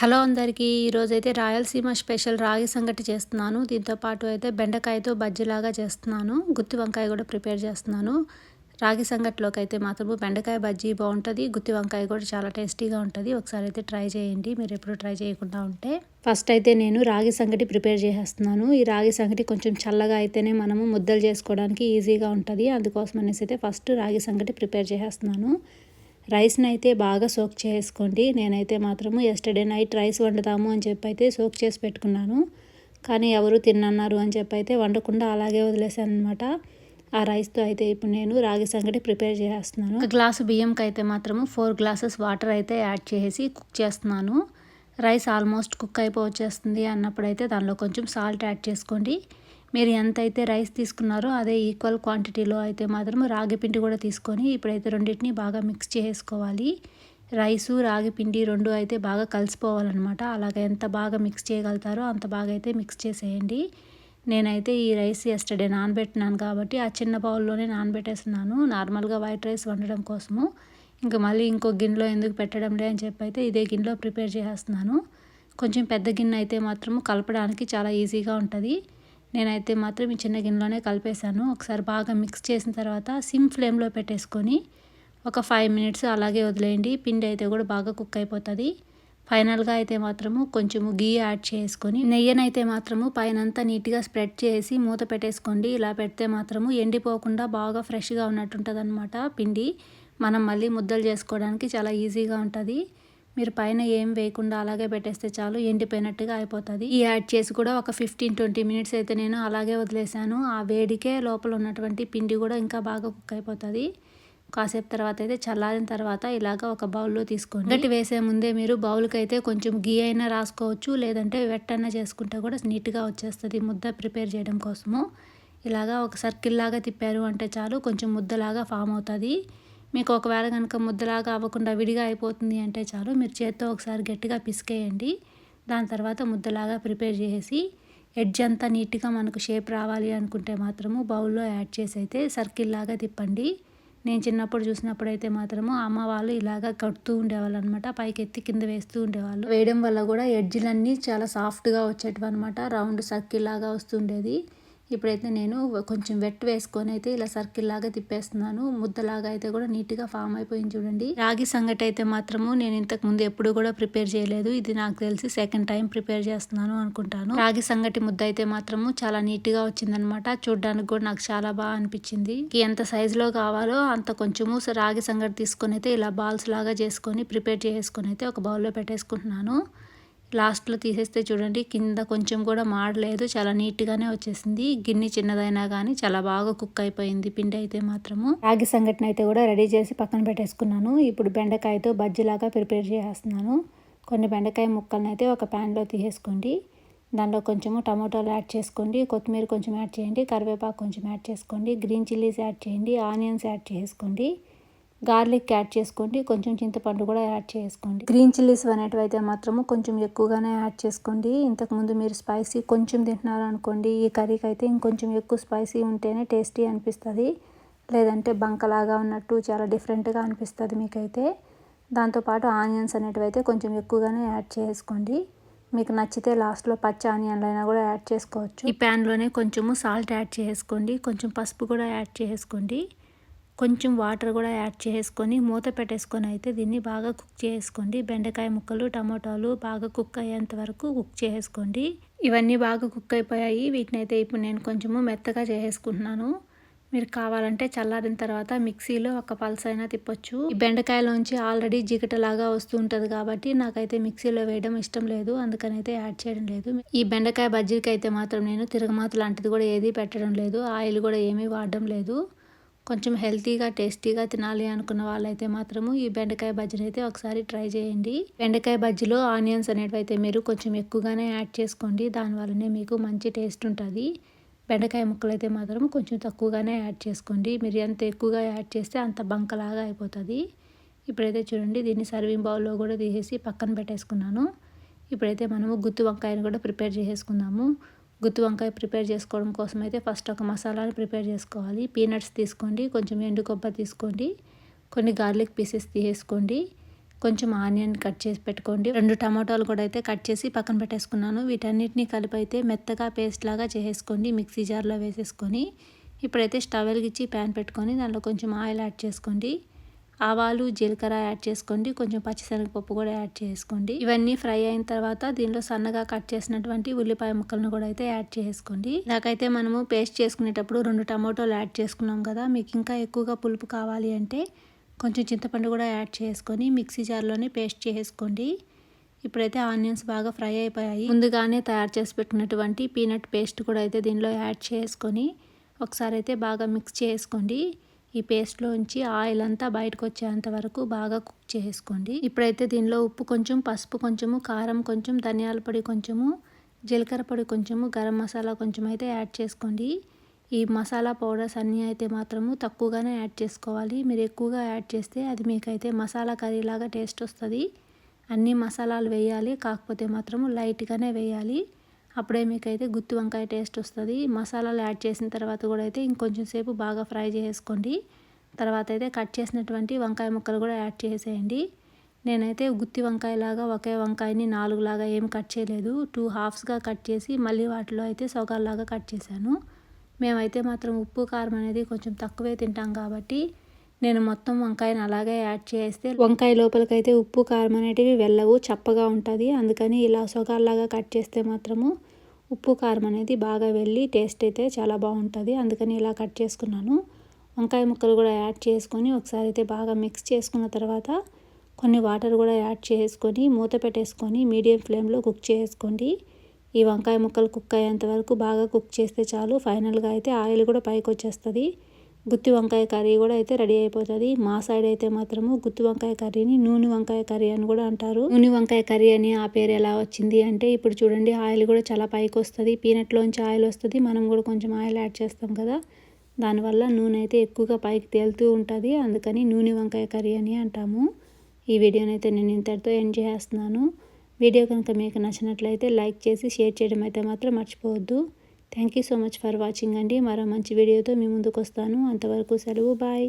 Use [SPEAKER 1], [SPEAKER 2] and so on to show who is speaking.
[SPEAKER 1] Hello అందరికీ ఈరోజైతే Rayalaseema special రాగి సంగటి చేస్తున్నాను. దీంతో పాటు అయితే బెండకాయతో బజ్జీలాగా చేస్తున్నాను. గుత్తి వంకాయ కూడా ప్రిపేర్ చేస్తున్నాను. రాగి సంగటిలోకి అయితే మాత్రము బెండకాయ బజ్జీ బాగుంటుంది. గుత్తి వంకాయ కూడా చాలా టేస్టీగా ఉంటుంది. ఒకసారి అయితే ట్రై చేయండి. మీరు ఎప్పుడు ట్రై చేయకుండా ఉంటే. ఫస్ట్ అయితే నేను రాగి సంగటి ప్రిపేర్ చేసేస్తున్నాను. ఈ రాగి సంగటి కొంచెం చల్లగా అయితేనే మనము ముద్దలు చేసుకోవడానికి ఈజీగా ఉంటుంది. అందుకోసం అనేసి అయితే ఫస్ట్ రాగి సంగటి ప్రిపేర్ చేసేస్తున్నాను. రైస్ని అయితే బాగా సోక్ చేసుకోండి. నేనైతే మాత్రము ఎస్టర్డే నైట్ రైస్ వండుతాము అని చెప్పి అయితే సోక్ చేసి పెట్టుకున్నాను. కానీ ఎవరు తిన్నన్నారు అని చెప్పి అయితే వండకుండా అలాగే వదిలేసాను అనమాట ఆ రైస్తో అయితే ఇప్పుడు నేను రాగి సంగటి ప్రిపేర్ చేస్తున్నాను. ఒక గ్లాసు బియ్యంకి అయితే మాత్రము ఫోర్ గ్లాసెస్ వాటర్ అయితే యాడ్ చేసి కుక్ చేస్తున్నాను. రైస్ ఆల్మోస్ట్ కుక్ అయిపోవచ్చేస్తుంది అన్నప్పుడైతే దానిలో కొంచెం సాల్ట్ యాడ్ చేసుకోండి. మీరు ఎంత అయితే రైస్ తీసుకున్నారో అదే ఈక్వల్ క్వాంటిటీలో అయితే మాత్రం రాగి పిండి కూడా తీసుకొని ఇప్పుడైతే రెండింటిని బాగా మిక్స్ చేసుకోవాలి. రైసు రాగి పిండి రెండు అయితే బాగా కలిసిపోవాలన్నమాట. అలాగే ఎంత బాగా మిక్స్ చేయగలుగుతారో అంత బాగా అయితే మిక్స్ చేసేయండి. నేనైతే ఈ రైస్ ఎస్టర్డే నానబెట్టినాను కాబట్టి ఆ చిన్న బౌల్లోనే నానబెట్టేస్తున్నాను. నార్మల్గా వైట్ రైస్ వండడం కోసము. ఇంకా మళ్ళీ ఇంకో గిన్నెలో ఎందుకు పెట్టడం లే అని చెప్పి అయితే ఇదే గిన్నెలో ప్రిపేర్ చేసేస్తున్నాను. కొంచెం పెద్ద గిన్నె అయితే మాత్రము కలపడానికి చాలా ఈజీగా ఉంటుంది. నేనైతే మాత్రం ఈ చిన్న గిన్నెలోనే కలిపేశాను. ఒకసారి బాగా మిక్స్ చేసిన తర్వాత సిమ్ ఫ్లేమ్లో పెట్టేసుకొని ఒక ఫైవ్ మినిట్స్ అలాగే వదిలేయండి. పిండి అయితే కూడా బాగా కుక్ అయిపోతుంది. ఫైనల్గా అయితే మాత్రము కొంచెము గీ యాడ్ చేసుకొని నెయ్యనైతే మాత్రము పైనంతా నీట్గా స్ప్రెడ్ చేసి మూత పెట్టేసుకోండి. ఇలా పెడితే మాత్రము ఎండిపోకుండా బాగా ఫ్రెష్గా ఉన్నట్టుంటుంది అనమాట పిండి. మనం మళ్ళీ ముద్దలు చేసుకోవడానికి చాలా ఈజీగా ఉంటుంది. మీరు పైన ఏం వేయకుండా అలాగే పెట్టేస్తే చాలు ఎండిపోయినట్టుగా అయిపోతుంది. ఈ యాడ్ చేసి కూడా ఒక ఫిఫ్టీన్ ట్వంటీ మినిట్స్ అయితే నేను అలాగే వదిలేసాను ఆ వేడికే లోపల ఉన్నటువంటి పిండి కూడా ఇంకా బాగా కుక్ అయిపోతుంది. కాసేపు తర్వాత అయితే చల్లారిన తర్వాత ఇలాగ ఒక బౌల్లో తీసుకోండి గట్టి వేసే ముందే మీరు బౌల్కి అయితే కొంచెం గీ అయినా రాసుకోవచ్చు లేదంటే వెట్టన్నా చేసుకుంటే కూడా నీట్గా వచ్చేస్తుంది ముద్ద ప్రిపేర్ చేయడం కోసము. ఇలాగా ఒక సర్కిల్ లాగా తిప్పారు అంటే చాలు కొంచెం ముద్దలాగా ఫామ్ అవుతుంది. మీకు ఒకవేళ కనుక ముద్దలాగా అవ్వకుండా విడిగా అయిపోతుంది అంటే చాలు మీరు చేత్తో ఒకసారి గట్టిగా పిసికేయండి. దాని తర్వాత ముద్దలాగా ప్రిపేర్ చేసి ఎడ్జ్ అంతా నీట్గా మనకు షేప్ రావాలి అనుకుంటే మాత్రము బౌల్లో యాడ్ చేసి అయితే సర్కిల్ లాగా తిప్పండి. నేను చిన్నప్పుడు చూసినప్పుడు అయితే మాత్రము అమ్మ వాళ్ళు ఇలాగా కడుతూ ఉండేవాళ్ళు అనమాట పైకి ఎత్తి కింద వేస్తూ ఉండేవాళ్ళు. వేయడం వల్ల కూడా ఎడ్జ్లన్నీ చాలా సాఫ్ట్గా వచ్చేటివి అనమాట రౌండ్ సర్కిల్ లాగా వస్తుండేది ఇప్పుడైతే నేను కొంచెం వెట్ వేసుకొని అయితే ఇలా సర్కిల్ లాగా తిప్పేస్తున్నాను. ముద్దలాగా అయితే కూడా నీట్గా ఫామ్ అయిపోయింది చూడండి. రాగి సంగటి అయితే మాత్రము నేను ఇంతకు ముందు ఎప్పుడు కూడా ప్రిపేర్ చేయలేదు. ఇది నాకు తెలిసి సెకండ్ టైం ప్రిపేర్ చేస్తున్నాను అనుకుంటాను. రాగి సంగటి ముద్ద అయితే మాత్రము చాలా నీట్గా వచ్చిందనమాట. చూడడానికి కూడా నాకు చాలా బాగా అనిపించింది. ఎంత సైజులో కావాలో అంత కొంచెము రాగి సంగటి తీసుకొని అయితే ఇలా బాల్స్ లాగా చేసుకొని ప్రిపేర్ చేసుకొని అయితే ఒక బౌల్లో పెట్టేసుకుంటున్నాను. లాస్ట్లో తీసేస్తే చూడండి కింద కొంచెం కూడా మాడలేదు చాలా నీట్గానే వచ్చేసింది. గిన్నె చిన్నదైనా కానీ చాలా బాగా కుక్ అయిపోయింది పిండి అయితే మాత్రము. రాగి సంఘటన అయితే కూడా రెడీ చేసి పక్కన పెట్టేసుకున్నాను. ఇప్పుడు బెండకాయతో బజ్జీలాగా ప్రిపేర్ చేస్తున్నాను. కొన్ని బెండకాయ ముక్కలను అయితే ఒక ప్యాన్లో తీసేసుకోండి. దాంట్లో కొంచెము టమాటోలు యాడ్ చేసుకోండి. కొత్తిమీర కొంచెం యాడ్ చేయండి. కరివేపాకు కొంచెం యాడ్ చేసుకోండి. గ్రీన్ చిల్లీస్ యాడ్ చేయండి. ఆనియన్స్ యాడ్ చేసుకోండి. గార్లిక్ యాడ్ చేసుకోండి. కొంచెం చింతపండు కూడా యాడ్ చేసుకోండి. గ్రీన్ చిల్లీస్ అనేటివి అయితే మాత్రము కొంచెం ఎక్కువగానే యాడ్ చేసుకోండి. ఇంతకుముందు మీరు స్పైసీ కొంచెం తింటున్నారు అనుకోండి ఈ కర్రీకి అయితే ఇంకొంచెం ఎక్కువ స్పైసీ ఉంటేనే టేస్టీ అనిపిస్తుంది. లేదంటే బంకలాగా ఉన్నట్టు చాలా డిఫరెంట్గా అనిపిస్తుంది మీకైతే. దాంతోపాటు ఆనియన్స్ అనేటివి అయితే కొంచెం ఎక్కువగానే యాడ్ చేసుకోండి. మీకు నచ్చితే లాస్ట్లో పచ్చి ఆనియన్లు అయినా కూడా యాడ్ చేసుకోవచ్చు. ఈ ప్యాన్లోనే కొంచెము సాల్ట్ యాడ్ చేసుకోండి. కొంచెం పసుపు కూడా యాడ్ చేసుకోండి. కొంచెం వాటర్ కూడా యాడ్ చేసుకొని మూత పెట్టేసుకొని అయితే దీన్ని బాగా కుక్ చేసుకోండి. బెండకాయ ముక్కలు టమాటాలు బాగా కుక్ అయ్యేంత వరకు కుక్ చేసుకోండి. ఇవన్నీ బాగా కుక్ అయిపోయాయి. వీటిని అయితే ఇప్పుడు నేను కొంచెము మెత్తగా చేసుకుంటున్నాను. మీరు కావాలంటే చల్లారిన తర్వాత మిక్సీలో ఒక పల్స్ అయినా తిప్పొచ్చు. ఈ బెండకాయలోంచి ఆల్రెడీ జిగటలాగా వస్తూ ఉంటుంది కాబట్టి నాకైతే మిక్సీలో వేయడం ఇష్టం లేదు. అందుకని అయితే యాడ్ చేయడం లేదు. ఈ బెండకాయ బజ్జీకి అయితే మాత్రం నేను తిరగమాత లాంటిది కూడా ఏది పెట్టడం లేదు. ఆయిల్ కూడా ఏమీ వాడడం లేదు. కొంచెం హెల్తీగా టేస్టీగా తినాలి అనుకున్న వాళ్ళైతే మాత్రము ఈ బెండకాయ బజ్జీని అయితే ఒకసారి ట్రై చేయండి. బెండకాయ బజ్జీలో ఆనియన్స్ అనేవి అయితే మీరు కొంచెం ఎక్కువగానే యాడ్ చేసుకోండి. దానివల్లనే మీకు మంచి టేస్ట్ ఉంటుంది. బెండకాయ ముక్కలు అయితే మాత్రం కొంచెం తక్కువగానే యాడ్ చేసుకోండి. మీరు ఎంత ఎక్కువగా యాడ్ చేస్తే అంత బంకలాగా అయిపోతుంది. ఇప్పుడైతే చూడండి దీన్ని సర్వింగ్ బౌల్లో కూడా తీసేసి పక్కన పెట్టేసుకున్నాను. ఇప్పుడైతే మనము గుత్తి వంకాయను కూడా ప్రిపేర్ చేసేసుకుందాము. గుత్తి వంకాయ ప్రిపేర్ చేసుకోవడం కోసం అయితే ఫస్ట్ ఒక మసాలాని ప్రిపేర్ చేసుకోవాలి. పీనట్స్ తీసుకోండి కొంచెం ఎండు కొబ్బరి తీసుకోండి కొన్ని గార్లిక్ పీసెస్ తీసేసుకోండి కొంచెం ఆనియన్ కట్ చేసి పెట్టుకోండి. రెండు టమాటాలు కూడా అయితే కట్ చేసి పక్కన పెట్టేసుకున్నాను. వీటన్నిటిని కలిపి అయితే మెత్తగా పేస్ట్ లాగా చేసేసుకోండి మిక్సీ జార్లో వేసేసుకొని. ఇప్పుడైతే స్టవ్ వెలిగించి ప్యాన్ పెట్టుకొని దాంట్లో కొంచెం ఆయిల్ యాడ్ చేసుకోండి. ఆవాలు జీలకర్ర యాడ్ చేసుకోండి. కొంచెం పచ్చిశనగపప్పు కూడా యాడ్ చేసుకోండి. ఇవన్నీ ఫ్రై అయిన తర్వాత దీనిలో సన్నగా కట్ చేసినటువంటి ఉల్లిపాయ ముక్కలను కూడా అయితే యాడ్ చేసుకోండి. నాకైతే మనము పేస్ట్ చేసుకునేటప్పుడు రెండు టమాటోలు యాడ్ చేసుకున్నాం కదా మీకు ఇంకా ఎక్కువగా పులుపు కావాలి అంటే కొంచెం చింతపండు కూడా యాడ్ చేసుకొని మిక్సీ జార్లోనే పేస్ట్ చేసుకోండి. ఇప్పుడైతే ఆనియన్స్ బాగా ఫ్రై అయిపోయాయి. ముందుగానే తయారు చేసి పెట్టినటువంటి పీనట్ పేస్ట్ కూడా అయితే దీనిలో యాడ్ చేసుకొని ఒకసారి అయితే బాగా మిక్స్ చేసుకోండి. ఈ పేస్ట్లోంచి ఆయిల్ అంతా బయటకు వచ్చేంత వరకు బాగా కుక్ చేసుకోండి. ఇప్పుడైతే దీనిలో ఉప్పు కొంచెం పసుపు కొంచెము కారం కొంచెం ధనియాల పొడి కొంచెము జీలకర్ర పొడి కొంచెము గరం మసాలా కొంచెం అయితే యాడ్ చేసుకోండి. ఈ మసాలా పౌడర్స్ అన్నీ అయితే మాత్రము తక్కువగానే యాడ్ చేసుకోవాలి. మీరు ఎక్కువగా యాడ్ చేస్తే అది మీకైతే మసాలా కర్రీ లాగా టేస్ట్ వస్తుంది. అన్ని మసాలాలు వేయాలి కాకపోతే మాత్రము లైట్గానే వేయాలి. అప్పుడే మీకైతే గుత్తి వంకాయ టేస్ట్ వస్తుంది. మసాలాలు యాడ్ చేసిన తర్వాత కూడా అయితే ఇంకొంచెం సేపు బాగా ఫ్రై చేసుకోండి. తర్వాత అయితే కట్ చేసినటువంటి వంకాయ ముక్కలు కూడా యాడ్ చేసేయండి. నేనైతే గుత్తి వంకాయలాగా ఒకే వంకాయని నాలుగులాగా ఏం కట్ చేయలేదు. టూ హాఫ్స్గా కట్ చేసి మళ్ళీ వాటిలో అయితే సొగాల్లాగా కట్ చేశాను. మేమైతే మాత్రం ఉప్పు కారం అనేది కొంచెం తక్కువే తింటాం కాబట్టి నేను మొత్తం వంకాయను అలాగే యాడ్ చేస్తే వంకాయ లోపలికైతే ఉప్పు కారం అనేటివి వెళ్ళవు చప్పగా ఉంటుంది. అందుకని ఇలా సొగాల్లాగా కట్ చేస్తే మాత్రము ఉప్పు కారం అనేది బాగా వెళ్ళి టేస్ట్ అయితే చాలా బాగుంటుంది. అందుకని ఇలా కట్ చేసుకున్నాను. వంకాయ ముక్కలు కూడా యాడ్ చేసుకొని ఒకసారి అయితే బాగా మిక్స్ చేసుకున్న తర్వాత కొన్ని వాటర్ కూడా యాడ్ చేసుకొని మూత పెట్టేసుకొని మీడియం ఫ్లేమ్లో కుక్ చేసుకోండి. ఈ వంకాయ ముక్కలు కుక్ అయ్యేంత వరకు బాగా కుక్ చేస్తే చాలు. ఫైనల్గా అయితే ఆయిల్ కూడా పైకి వచ్చేస్తుంది గుత్తి వంకాయ కర్రీ కూడా అయితే రెడీ అయిపోతుంది. మా సైడ్ అయితే మాత్రము గుత్తి వంకాయ కర్రీని నూనె వంకాయ కర్రీ అని కూడా అంటారు. నూనె వంకాయ కర్రీ అని ఆ పేరు ఎలా వచ్చింది అంటే ఇప్పుడు చూడండి ఆయిల్ కూడా చాలా పైకి వస్తుంది. పీనట్లోంచి ఆయిల్ వస్తుంది. మనం కూడా కొంచెం ఆయిల్ యాడ్ చేస్తాం కదా. దానివల్ల నూనె అయితే ఎక్కువగా పైకి తేలుతూ ఉంటుంది. అందుకని నూనె వంకాయ కర్రీ అని అంటాము. ఈ వీడియోని అయితే నేను ఇంతటితో ఎండ్ చేస్తున్నాను. వీడియో కనుక మీకు నచ్చినట్లయితే లైక్ చేసి షేర్ చేయడం అయితే మాత్రం మర్చిపోవద్దు. Thank you so much for watching అండి. మరో మంచి వీడియోతో మీ ముందుకు వస్తాను అంతవరకు సెలవు. బాయ్